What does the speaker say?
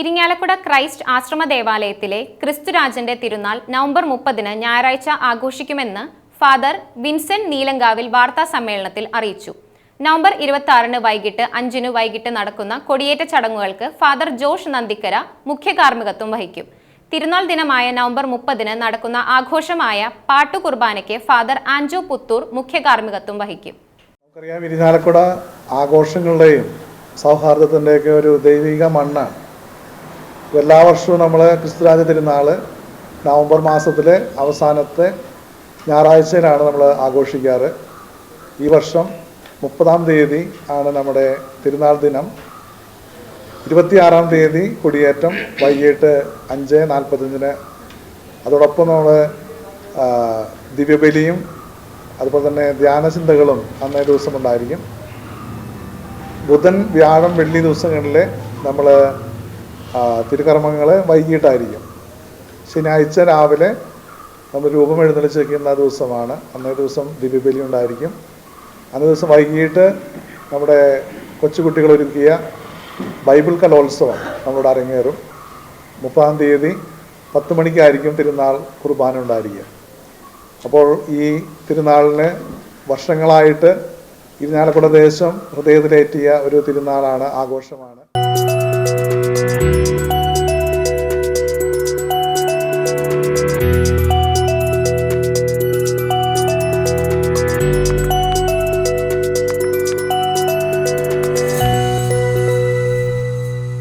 Irinjalakuda Christ ആശ്രമ ദേവാലയത്തിലെ ക്രിസ്തുരാജന്റെ തിരുനാൾ November മുപ്പതിന് ഞായറാഴ്ച ആഘോഷിക്കുമെന്ന് ഫാദർ വിൻസെന്റ് നീലങ്കാവിൽ വാർത്താ സമ്മേളനത്തിൽ അറിയിച്ചു. നവംബർ ഇരുപത്തി ആറിന് വൈകിട്ട് അഞ്ചിന് വൈകിട്ട് നടക്കുന്ന കൊടിയേറ്റ ചടങ്ങുകൾക്ക് ഫാദർ ജോഷ് നന്ദിക്കര മുഖ്യ കാർമ്മികത്വം വഹിക്കും. തിരുനാൾ ദിനമായ നവംബർ മുപ്പതിന് നടക്കുന്ന ആഘോഷമായ പാട്ടു കുർബാനയ്ക്ക് ഫാദർ ആൻജോ പുത്തൂർ മുഖ്യ കാർമ്മികത്വം വഹിക്കും. നമുക്കറിയാം ഇരിഞ്ഞാലക്കുട ആഘോഷങ്ങളുടെയും സൗഹാർദ്ദത്തിന്റെയൊക്കെ ഒരു ദൈവിക മണ്ണാണ്. എല്ലാ വർഷവും നമ്മൾ ക്രിസ്തുരാജ തിരുനാൾ നവംബർ മാസത്തിലെ അവസാനത്തെ ഞായറാഴ്ചയിലാണ് നമ്മൾ ആഘോഷിക്കാറ്. ഈ വർഷം മുപ്പതാം തീയതി ആണ് നമ്മുടെ തിരുനാൾ ദിനം. ഇരുപത്തിയാറാം തീയതി കൊടിയേറ്റം വൈകിട്ട് അഞ്ച് നാൽപ്പത്തഞ്ചിന് അതോടൊപ്പം നമ്മൾ ദിവ്യബലിയും അതുപോലെ തന്നെ ധ്യാനചിന്തകളും അന്നേ ദിവസം ഉണ്ടായിരിക്കും. ബുധൻ വ്യാഴം വെള്ളി ദിവസങ്ങളിൽ നമ്മൾ തിരുക്കർമ്മങ്ങൾ വൈകിട്ടായിരിക്കും. ശനിയാഴ്ച രാവിലെ നമ്മൾ രൂപം എഴുന്നള്ളിച്ച് വയ്ക്കുന്ന ദിവസമാണ്. അന്നേ ദിവസം ദിവ്യബലി ഉണ്ടായിരിക്കും. അന്നേ ദിവസം വൈകിട്ട് നമ്മുടെ കൊച്ചുകുട്ടികൾ ഒരുക്കിയ ബൈബിൾ കലോത്സവം നമ്മളോട് അരങ്ങേറും. മുപ്പതാം തീയതി പത്ത് മണിക്കായിരിക്കും തിരുനാൾ കുർബാന ഉണ്ടായിരിക്കുക. അപ്പോൾ ഈ തിരുനാളിന് വർഷങ്ങളായിട്ട് ഇരിഞ്ഞാലക്കുട ദേശം ഹൃദയത്തിലേറ്റിയ ഒരു തിരുനാളാണ് ആഘോഷമാണ്. Thank you.